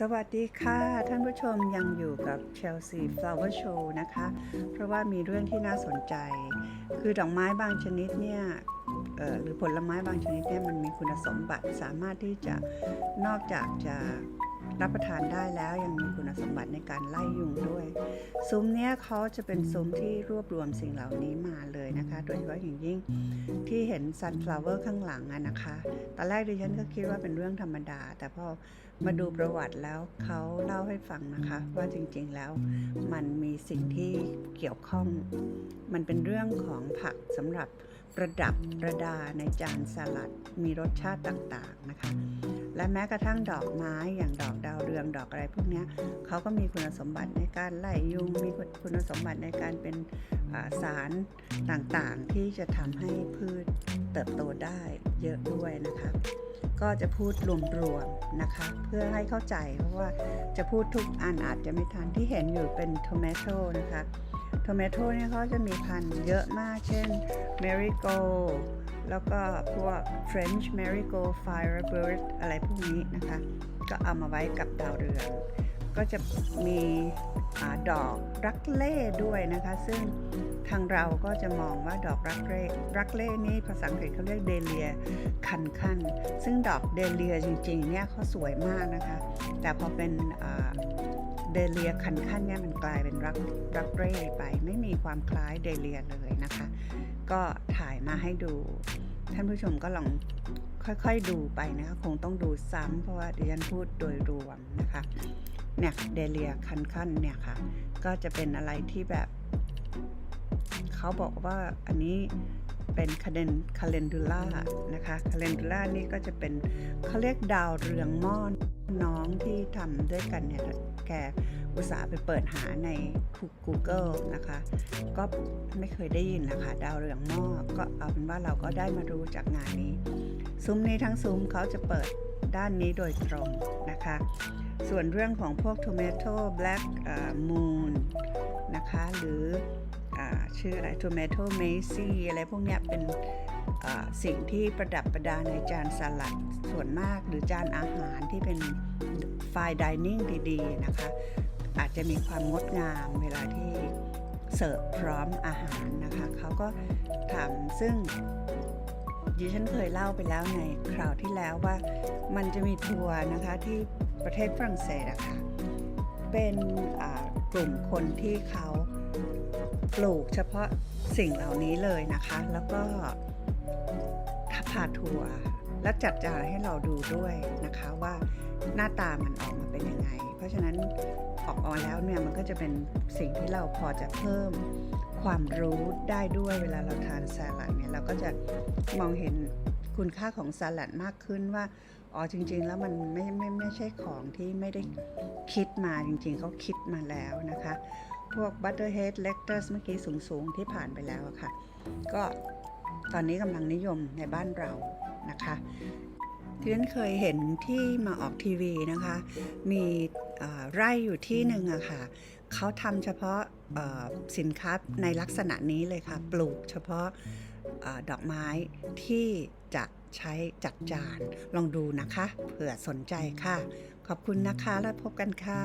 สวัสดีค่ะ ท่านผู้ชมยังอยู่กับ Chelsea Flower Show นะคะ เพราะว่ามีเรื่องที่น่าสนใจ คือดอกไม้บางชนิดเนี่ยหรือผลไม้บางชนิดเนี่ยมันมีคุณสมบัติสามารถที่จะนอกจากจะ รับประทานได้แล้วยังมีคุณสมบัติในการไล่ยุงด้วย ซุ้มเนี้ยเขาจะเป็นซุ้มที่รวบรวมสิ่งเหล่านี้มาเลยนะคะ โดยเฉพาะอย่างยิ่งที่เห็น sunflower ข้างหลังอะนะคะ ตอนแรกดิฉันก็คิดว่าเป็นเรื่องธรรมดา แต่พอมาดูประวัติแล้วเขาเล่าให้ฟังนะคะ ว่าจริงๆแล้วมันมีสิ่งที่เกี่ยวข้อง มันเป็นเรื่องของผักสำหรับประดับประดาในจานสลัดมีรสชาติต่างๆนะคะ และแม้กระทั่งดอกไม้อย่างดอกดาวเรืองดอกอะไรพวกนี้เขาก็มีคุณสมบัติในการไล่ยุงมีคุณสมบัติในการเป็นสารต่างๆ ที่จะทำให้พืชเติบโตได้เยอะด้วยนะคะก็จะพูดรวมๆนะคะ เพื่อให้เข้าใจเพราะว่าจะพูดทุกอันอาจจะไม่ทันที่เห็นอยู่เป็นทเมโตนะคะทเมโตเนี่ยเขาจะมีพันธุ์เยอะมากเช่น Marigold แล้วก็พวก French Marigold Firebird อะไรพวกนี้นะคะ ก็เอามาไว้กับดาวเรือง ก็จะมีอดอกรักเล่ด้วยนะคะ ซึ่งทางเราก็จะมองว่าดอกรักเล่รักเล่นี่ภาษาอังกฤษเขาเรียกเดเลียคันคันซึ่งดอกเดเลียจริงๆเนี่ยเขาสวยมากนะคะ แต่พอเป็น เดเลียคันคันเนี่ยมันกลายเป็นรักรักเร่ไป ไม่มีความคล้ายเดเลียเลยนะคะ ก็ถ่ายมาให้ดู ท่านผู้ชมก็ลองค่อยๆดูไปนะคะ คงต้องดูซ้ำเพราะว่าดิฉันพูดโดยรวมนะคะเนี่ยเดเลียคันคันเนี่ยค่ะ ก็จะเป็นอะไรที่แบบ เขาบอกว่าอันนี้ เป็นคาเดนคาเลนดูล่านะคะคาเลนดูล่านี่ก็จะเป็นเขาเรียกดาวเรืองม่อนน้องที่ทำด้วยกันเนี่ยแกอุตสาห์ไปเปิดหาใน Google นะคะ ก็ไม่เคยได้ยินนะคะ ดาวเรืองหม้อก็เอาเป็นว่าเราก็ได้มารู้จากงานนี้ ซุ้มนี้ทั้งซุ้มเขาจะเปิดด้านนี้โดยตรงนะคะ ส่วนเรื่องของพวก Tomato Black Moon นะคะ หรือ ชื่ออะไร Tomato Macy อะไรพวกเนี้ยเป็นสิ่งที่ประดับประดาในจานสลัดส่วนมากหรือจานอาหารที่เป็น fine dining ดีๆนะคะ อาจจะมีความงดงามเวลาที่เสิร์ฟพร้อมอาหารนะคะเขาก็ทำซึ่งดิฉันเคยเล่าไปแล้วในคราวที่แล้วว่ามันจะมีทัวร์นะคะที่ประเทศฝรั่งเศสอะคะ่ะเป็นกลุ่มคนที่เขา ปลูกเฉพาะสิ่งเหล่านี้เลยนะคะ แล้วก็พาทัวร์และจัดจานให้เราดูด้วยนะคะว่าหน้าตามันออกมาเป็นยังไง เพราะฉะนั้นออกมาแล้วเนี่ยมันก็จะเป็นสิ่งที่เราพอจะเพิ่มความรู้ได้ด้วยเวลาเราทานสลัดเนี่ยเราก็จะมองเห็นคุณค่าของสลัดมากขึ้นว่าอ๋อจริง ๆ แล้วมันไม่ไม่ไม่ใช่ของที่ไม่ได้คิดมาจริง ๆเขาคิดมาแล้วนะคะ พวก Butterhead Lettuce เมื่อกี้สูงๆ ที่ผ่านไปแล้วอะค่ะ ก็ตอนนี้กำลังนิยมในบ้านเรานะคะที่ฉันเคยเห็นที่มาออกทีวีนะคะ มีไร่อยู่ที่หนึ่งอะค่ะเขาทำเฉพาะสินค้าในลักษณะนี้เลยค่ะ ปลูกเฉพาะอดอกไม้ที่จะใช้จัดจาน ลองดูนะคะ เผื่อสนใจค่ะ ขอบคุณนะคะแล้วพบกันค่ะ